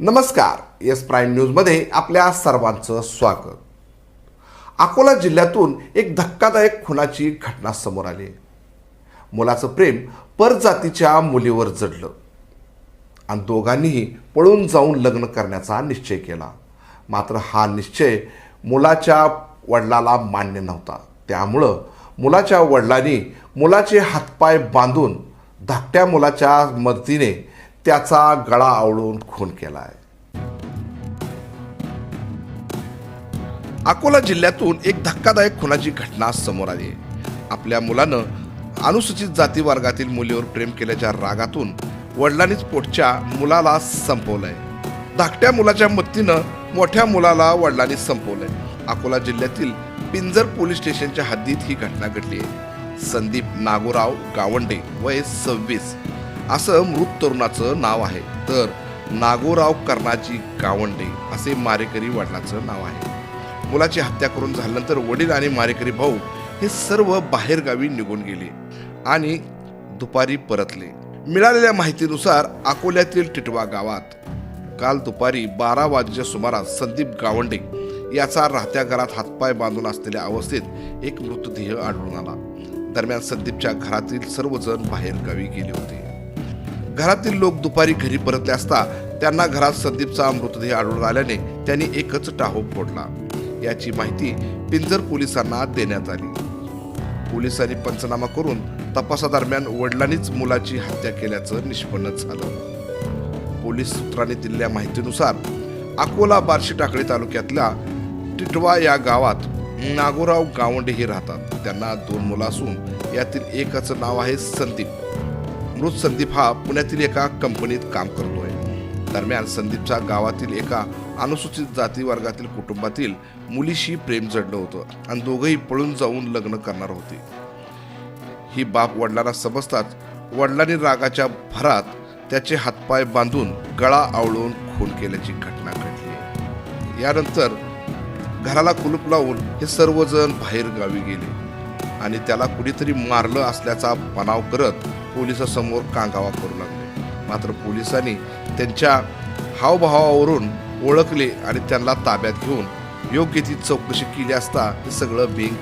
नमस्कार. S prime न्यूजमध्ये आपल्या सर्वांचं स्वागत. अकोला जिल्ह्यातून एक धक्कादायक खुनाची घटना समोर आली. मुलाचं प्रेम परजातीच्या मुलीवर जडलं. आणि दोघांनीही पळून जाऊन लग्न करण्याचा निश्चय केला. मात्र हा निश्चय मुलाच्या वडिलाला मान्य नव्हता. त्यामुळं मुलाच्या वडिलांनी मुलाचे हातपाय बांधून धाकट्या मुलाच्या मदतीने त्याचा गळा आवळून खून केला आहे अकोला जिल्ह्यातून एक धक्कादायक खुनाची घटना समोर आली. आपल्या मुलानं अनुसूचित जाती वर्गातील मुलीवर प्रेम केल्याच्या रागातून वडिलांनीच पोटच्या मुलाला संपवलंय. धाकट्या मुलाच्या मदतीनं मोठ्या मुलाला वडिलांनी संपवलंय. अकोला जिल्ह्यातील पिंजर पोलीस स्टेशनच्या हद्दीत ही घटना घडली आहे संदीप नागोराव गावंडे वय सव्वीस असं मृत तरुणाचं नाव आहे. तर नागोराव कर्णाजी गावंडे असे मारेकरी वडिलाचं नाव आहे. मुलाची हत्या करून झाल्यानंतर वडील आणि मारेकरी भाऊ हे सर्व बाहेरगावी निघून गेले आणि दुपारी परतले. मिळालेल्या माहितीनुसार अकोल्यातील टिटवा गावात काल दुपारी बारा वाजेच्या सुमारास संदीप गावंडे याचा राहत्या घरात हातपाय बांधून असलेल्या अवस्थेत एक मृतदेह आढळून आला. दरम्यान संदीपच्या घरातील सर्वजण बाहेर गावी गेले होते. घरातील लोक दुपारी घरी परतले असता त्यांना घरात संदीपचा मृतदेह आढळून आल्याने त्यांनी एकच टाहो फोडला. याची माहिती पिंजर पोलिसांना देण्यात आली. पोलिसांनी पंचनामा करून तपासादरम्यान वडिलांनीच मुलाची हत्या केल्याचं निष्पन्न झालं. पोलीस सूत्रांनी दिलेल्या माहितीनुसार अकोला बार्शी टाकळी तालुक्यातल्या टिटवा या गावात नागोराव गावंडे हे राहतात. त्यांना दोन मुलं असून यातील एकाचं नाव आहे संदीप. मृत संदीप हा पुण्यातील एका कंपनीत काम करतोय. दरम्यान संदीपच्या गावातील एका अनुसूचित जाती वर्गातील कुटुंबातील मुलीशी प्रेम जडलं होतं आणि दोघंही पळून जाऊन लग्न करणार होते. ही बाप वडिलांना समजताच वडिलांनी रागाच्या भरात त्याचे हातपाय बांधून गळा आवळून खून केल्याची घटना घडली. यानंतर घराला कुलूप लावून हे सर्वजण बाहेर गावी गेले आणि त्याला कुणीतरी मारलं असल्याचा बनाव करत पोलिसासमोर कांगावा करू लागले. मात्र पोलिसांनी त्यांच्या हावभावावरून ओळखले आणि त्यांना ताब्यात घेऊन योग्य ती चौकशी केली असता हे सगळं बेंग